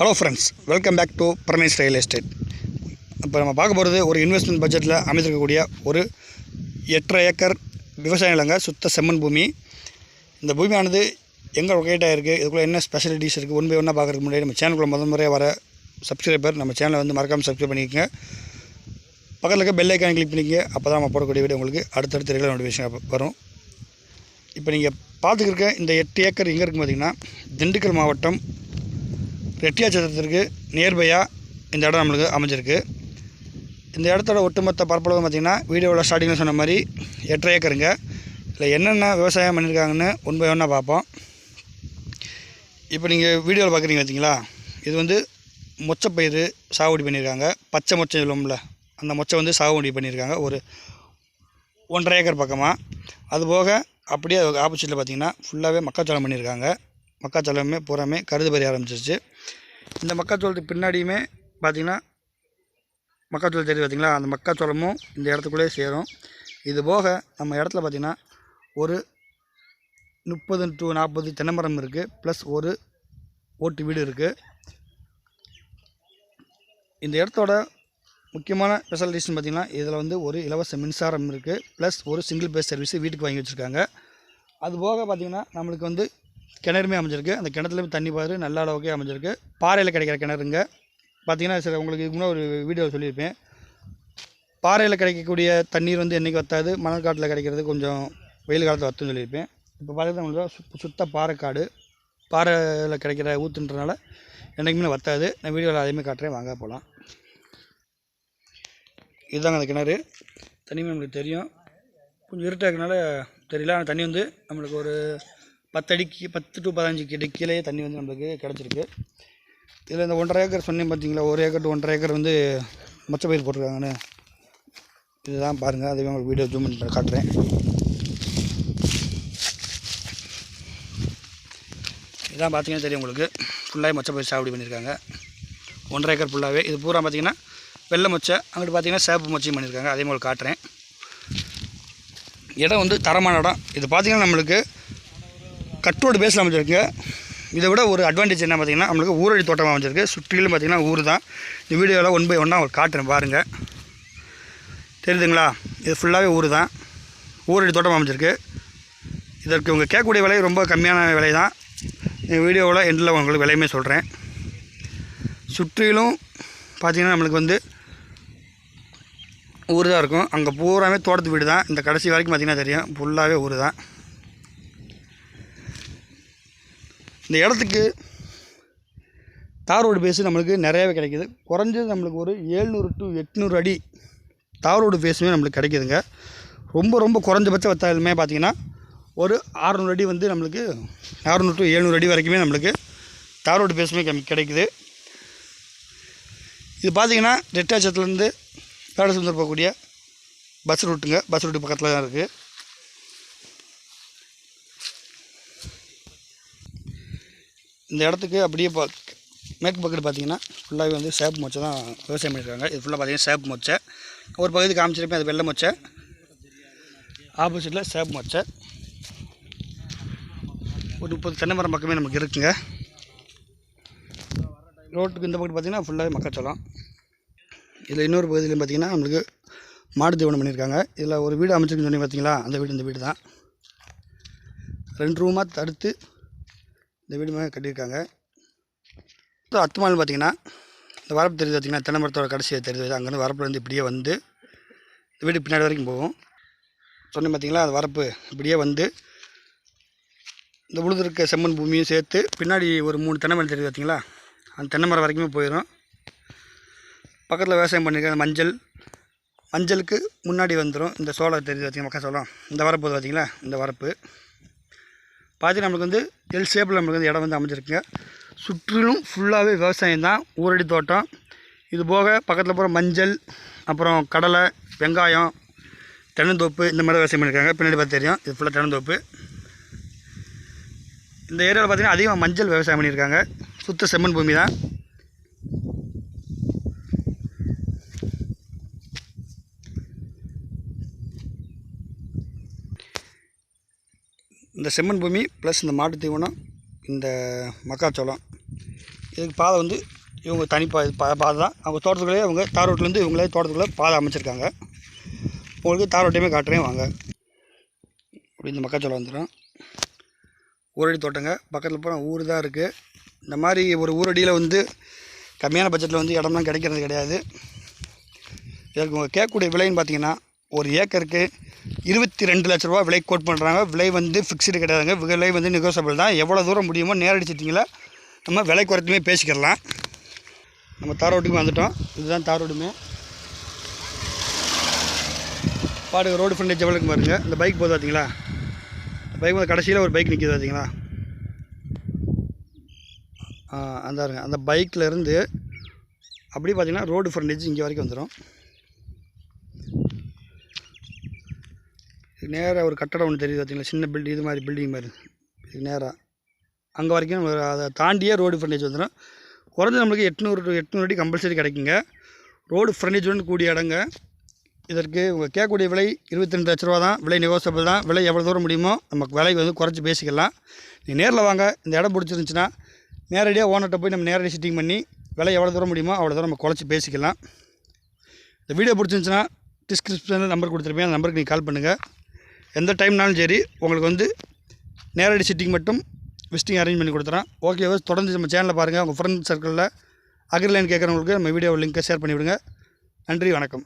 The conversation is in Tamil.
Hello friends welcome back to Paramesh real estate இப்போ நம்ம பார்க்க போகிறது ஒரு இன்வெஸ்ட்மெண்ட் பட்ஜெட்டில் அமைந்திருக்கக்கூடிய ஒரு எட்டரை ஏக்கர் விவசாய நிலங்க சுத்த செம்மண் பூமி. இந்த பூமியானது எங்கே லொக்கேட்டாக இருக்குது இதுக்குள்ளே என்ன ஸ்பெஷலிட்டிஸ் இருக்குது ஒன் பை ஒன்றா பார்க்குறதுக்கு முன்னாடி நம்ம சேனலுக்குள்ளே முதல் முறையாக வர சப்ஸ்கிரைபர் நம்ம சேனலை வந்து மறக்காமல் சப்ஸ்கிரைப் பண்ணிக்கோங்க. பக்கத்தில் இருக்க பெல் ஐக்கான் கிளிக் பண்ணிக்கங்க. அப்போ தான் நம்ம போடக்கூடிய வீடியோ உங்களுக்கு அடுத்தடுத்து ரெகுலர் நோட்டிஃபிகேஷன் வரும். இப்போ நீங்கள் பார்த்துக்கிருக்க இந்த எட்டு ஏக்கர் எங்கே இருக்குது பார்த்தீங்கன்னா திண்டுக்கல் மாவட்டம் ரெட்டியாச்சத்திரத்திற்கு நியர்பையாக இந்த இடம் நம்மளுக்கு அமைஞ்சிருக்கு. இந்த இடத்தோட ஒட்டுமொத்த பரப்பளவு பார்த்திங்கன்னா வீடியோவில் ஸ்டார்டிங்கில் சொன்ன மாதிரி எட்டரை ஏக்கருங்க. இதில் என்னென்ன விவசாயம் பண்ணியிருக்காங்கன்னு ஒன் பை ஒன்னாக பார்ப்போம். இப்போ நீங்கள் வீடியோவில் பார்க்குறீங்க பார்த்தீங்களா இது வந்து மொச்சப்பயிர் சாகுபடி பண்ணியிருக்காங்க பச்சை மொச்சை சொல்லுவோம்ல அந்த மொச்சை வந்து சாகுபடி பண்ணியிருக்காங்க ஒரு ஒன்றரை ஏக்கர் பக்கமாக அதுபோக அப்படியே ஆப்போசிட்டில் பார்த்தீங்கன்னா ஃபுல்லாகவே மக்காச்சோளம் பண்ணியிருக்காங்க மக்காச்சோளமே பூராமே கருது பறி ஆரம்பிச்சிருச்சு. இந்த மக்காச்சோளத்துக்கு பின்னாடியுமே பார்த்திங்கன்னா மக்காச்சோளம் தெரியுது பார்த்தீங்களா? அந்த மக்காச்சோளமும் இந்த இடத்துக்குள்ளேயே சேரும். இது போக நம்ம இடத்துல பார்த்திங்கன்னா ஒரு முப்பது டு நாற்பது தென்னை மரம் இருக்குது ப்ளஸ் ஒரு ஓட்டு வீடு இருக்குது இந்த இடத்தோட முக்கியமான ஃபெசிலிட்டிஸ்னு பார்த்திங்கன்னா இதில் வந்து ஒரு இலவச மின்சாரம் இருக்குது ப்ளஸ் ஒரு சிங்கிள் பேஸ் சர்வீஸ் வீட்டுக்கு வாங்கி வச்சுருக்காங்க. அது போக பார்த்திங்கன்னா நம்மளுக்கு வந்து கிணறுமே அமைஞ்சிருக்கு. அந்த கிணத்துலேயும் தண்ணி பாரு நல்ல அளவுக்கு அமைஞ்சிருக்கு. பாறையில் கிடைக்கிற கிணறுங்க. பார்த்திங்கன்னா சரி உங்களுக்கு இன்னும் ஒரு வீடியோ சொல்லியிருப்பேன். பாறையில் கிடைக்கக்கூடிய தண்ணீர் வந்து என்றைக்கு வத்தாது? மணல் காட்டில் கிடைக்கிறது கொஞ்சம் வெயில் காலத்தில் வத்துன்னு சொல்லியிருப்பேன். இப்போ பார்த்தீங்கன்னா உங்களுக்கு சு சுத்த பாறைக்காடு. பாறையில் கிடைக்கிற ஊற்றுன்றனால என்றைக்குமே வத்தாது. நான் வீடியோவில் அதேமாதிரி காட்டுறேன். வாங்க போகலாம் இதுதாங்க அந்த கிணறு. தண்ணியுமே நம்மளுக்கு தெரியும். கொஞ்சம் இருட்டாக இருக்கனால தெரியல. ஆனால் தண்ணி வந்து நம்மளுக்கு ஒரு பத்து அடிக்கு பத்து டு பதினஞ்சு கிட்ட கீழே தண்ணி வந்து நம்மளுக்கு கிடச்சிருக்கு. இதில் இந்த ஒன்றரை ஏக்கர் சொன்னேன் பார்த்தீங்களா ஒரு ஏக்கர் டு ஒன்றரை ஏக்கர் வந்து மொச்சை பயிர் போட்டிருக்காங்கன்னு. இதுதான் பாருங்கள் அதுவே உங்களுக்கு வீடியோ ஜூம் பண்ணி காட்டுறேன். இதான் பார்த்தீங்கன்னா தெரியும் உங்களுக்கு. ஃபுல்லாகவே மொச்சை பயிர் சாகுபடி பண்ணியிருக்காங்க. ஒன்றரை ஏக்கர் ஃபுல்லாகவே இது பூரா பார்த்தீங்கன்னா வெள்ளை மொச்சை அங்கிட்டு பார்த்தீங்கன்னா சேப்பு மொச்சையும் பண்ணியிருக்காங்க. அதே மாதிரி காட்டுறேன். இடம் வந்து தரமான இடம். இது பார்த்தீங்கன்னா நம்மளுக்கு கட்டோடு பேஸில் அமைஞ்சிருக்கு. இதை விட ஒரு அட்வான்டேஜ் என்ன பார்த்தீங்கன்னா நம்மளுக்கு ஊரடி தோட்டமாக அமைஞ்சிருக்கு. சுற்றிலும் பார்த்திங்கன்னா ஊர் தான். இந்த வீடியோவில் ஒன் பை ஒன்னாக ஒரு காட்டுறேன் பாருங்கள் தெரியுதுங்களா? இது ஃபுல்லாகவே ஊர் தான். ஊரடி தோட்டம் அமைஞ்சிருக்கு. இதற்கு உங்கள் கேட்கக்கூடிய விலை ரொம்ப கம்மியான விலை தான். இந்த வீடியோவில் எண்டில் உங்களுக்கு விலையுமே சொல்கிறேன் சுற்றிலும் பார்த்தீங்கன்னா நம்மளுக்கு வந்து ஊர் தான் இருக்கும். அங்கே பூராமே தோட்டத்து வீடு தான். இந்த கடைசி வரைக்கும் பார்த்திங்கன்னா தெரியும். ஃபுல்லாகவே ஊர் தான். இந்த இடத்துக்கு தார் ரோடு பேஸு நம்மளுக்கு நிறையாவே கிடைக்கிது. குறைஞ்சது நம்மளுக்கு ஒரு ஏழ்நூறு டு எட்நூறு அடி தார் ரோடு பேஸுமே நம்மளுக்கு கிடைக்கிதுங்க. ரொம்ப ரொம்ப குறைஞ்சபட்ச வத்தாலுமே பார்த்திங்கன்னா ஒரு ஆறுநூறு அடி வந்து நம்மளுக்கு அறநூறு டு எழுநூறு அடி வரைக்குமே நம்மளுக்கு தார் ரோடு பேஸுமே கிடைக்குது. இது பார்த்திங்கன்னா ரெட்டாச்சத்துலேருந்து வேடசுந்தர் போகக்கூடிய பஸ் ரூட்டுங்க. பஸ் ரூட்டு பக்கத்தில் தான் இருக்குது இந்த இடத்துக்கு அப்படியே பா மேற்கு பக்கத்து பார்த்தீங்கன்னா ஃபுல்லாகவே வந்து சேப்பு மொச்சை தான் விவசாயம் பண்ணியிருக்காங்க இது ஃபுல்லாக பார்த்தீங்கன்னா சேப்பு மொச்சை. ஒரு பகுதி காமிச்சிருப்பேன் அது வெள்ளை மொச்சை. ஆப்போசிட்டில் சேப்பு மொச்சை. ஒரு முப்பது தென்னை மரம் பக்கமே நமக்கு இருக்குங்க. ரோட்டுக்கு இந்த பக்கம் பார்த்தீங்கன்னா ஃபுல்லாகவே மக்காச்சோளம். இதில் இன்னொரு பகுதியிலையும் பார்த்தீங்கன்னா நம்மளுக்கு மாடு தீவனம் பண்ணியிருக்காங்க இதில் ஒரு வீடு அமைச்சிருக்குன்னு சொன்னீங்க பார்த்தீங்களா அந்த வீடு இந்த வீடு தான் ரெண்டு ரூமாக தடுத்து இந்த வீடு மாதிரி கட்டியிருக்காங்க. அத்துமால் பார்த்தீங்கன்னா இந்த வரப்பு தெரியுது பார்த்தீங்கன்னா தென்னை மரத்தோட கடைசியை தெரியுது. அங்கேருந்து வரப்புலேருந்து இப்படியே வந்து இந்த வீடு பின்னாடி வரைக்கும் போகும். சொன்னேன் பார்த்தீங்களா அந்த வரப்பு இப்படியே வந்து இந்த உழுது இருக்க செம்மண் பூமியும் சேர்த்து பின்னாடி ஒரு மூணு தென்னை மரம் தெரியுது பார்த்தீங்களா அந்த தென்னை மரம் வரைக்குமே போயிடும். பக்கத்தில் விவசாயம் பண்ணியிருக்க அந்த மஞ்சள் மஞ்சளுக்கு முன்னாடி வந்துடும் இந்த சோளம் தெரியுது பார்த்திங்க மக்கா சோளம் இந்த வரப்பு பார்த்தீங்களா இந்த வரப்பு. பார்த்து நம்மளுக்கு வந்து எல் ஷேப்பில் நம்மளுக்கு வந்து இடம் வந்து அமைஞ்சிருக்குங்க. சுற்றிலும் ஃபுல்லாகவே விவசாயம் தான். ஊரடி தோட்டம். இது போக பக்கத்தில் போகிற மஞ்சள் அப்புறம் கடலை வெங்காயம் தென்னந்தோப்பு இந்த மாதிரி விவசாயம் பண்ணியிருக்காங்க. பின்னாடி பார்த்து தெரியும். இது ஃபுல்லாக தென்னந்தோப்பு. இந்த ஏரியாவில் பார்த்திங்கன்னா அதிகமாக மஞ்சள் விவசாயம் பண்ணியிருக்காங்க. சுத்த செம்மண் பூமி தான். இந்த செம்மண் பூமி ப்ளஸ் இந்த மாட்டு தீவனம் இந்த மக்காச்சோளம் இதுக்கு பாதை வந்து இவங்க தனி பா இது பா- பாதை தான் அவங்க தோட்டத்துக்குள்ளே அவங்க தார் ரோட்லேருந்து இவங்களே தோட்டத்துக்குள்ளே பாதை அமைச்சிருக்காங்க. உங்களுக்கு தார் ரோட்டையுமே காட்டுறேன் வாங்க. அப்படி இந்த மக்காச்சோளம் வந்துடும். ஊரடி தோட்டங்க பக்கத்தில் போனால் ஊர் தான் இருக்குது இந்த மாதிரி ஒரு ஊரடியில் வந்து கம்மியான பட்ஜெட்டில் வந்து இடம்லாம் கிடைக்கிறது கிடையாது. இதற்கு உங்கள் கேட்கக்கூடிய விலைன்னு பார்த்தீங்கன்னா ஒரு ஏக்கருக்கு இருபத்தி ரெண்டு லட்ச ரூபா விலை கோட் பண்ணுறாங்க. விலை வந்து ஃபிக்ஸ்டு கிடையாதுங்க. விலை வந்து நெகோசியபிள் தான். எவ்வளோ தூரம் முடியுமோ நேரடி சிட்டிங்கில் நம்ம விலை குறைத்துமே பேசிக்கிடலாம் நம்ம தார் ரோட்டுக்கு வந்துட்டோம். இதுதான் தார் ரோடுமே பாடுங்க ரோடு ஃப்ரண்டேஜ் எவ்வளோக்கு பாருங்க. இந்த பைக் போதும் பார்த்தீங்களா? பைக் வந்து கடைசியில் ஒரு பைக் நிற்கிது பார்த்தீங்களா? ஆ அந்த அந்த பைக்கில் இருந்து அப்படி பார்த்தீங்கன்னா ரோடு ஃப்ரண்டேஜ் இங்கே வரைக்கும் வந்துடும் நேராக ஒரு கட்டடம் ஒன்று தெரியுது பார்த்தீங்களா சின்ன பில்டிங் இது மாதிரி பில்டிங் மாதிரி. இதுக்கு நேராக அங்கே வரைக்கும் அதை தாண்டியே ரோடு ஃப்ரண்டேஜ் வந்துடும் குறைஞ்ச நம்மளுக்கு எட்நூறு டு எட்நூறு அடி கம்பல்சரி கிடைக்குங்க. ரோடு ஃப்ரண்டேஜுடன் கூடிய இடங்க. இதற்கு உங்கள் கேட்கக்கூடிய விலை இருபத்தி ரெண்டு லட்ச ரூபா தான். விலை நெகோசியபிள் தான். விலை எவ்வளோ தூரம் முடியுமோ நமக்கு விலை வந்து குறைச்சி பேசிக்கலாம். நீ நேரில் வாங்க. இந்த இடம் பிடிச்சிருந்துச்சின்னா நேரடியாக ஓனர்கிட்ட போய் நம்ம நேரடி சிட்டிங் பண்ணி விலை எவ்வளோ தூரம் முடியுமோ அவ்வளோ தூரம் நம்ம குறைச்சி பேசிக்கலாம். இந்த வீடியோ பிடிச்சிருந்துச்சின்னா டிஸ்கிரிப்ஷனில் நம்பர் கொடுத்துருப்பேன். அந்த நம்பருக்கு நீங்கள் கால் பண்ணுங்கள் எந்த டைம்னாலும் சரி உங்களுக்கு வந்து நேரடி சிட்டிங் மட்டும் விசிட்டிங் அரேஞ்ச் பண்ணி கொடுத்துறேன். ஓகே தொடர்ந்து நம்ம சேனலில் பாருங்கள் உங்கள் ஃப்ரெண்ட் சர்க்கிளில் அக்ரிலைன் கேட்குறவங்களுக்கு நம்ம வீடியோ லிங்க்கை ஷேர் பண்ணிவிடுங்க. நன்றி வணக்கம்.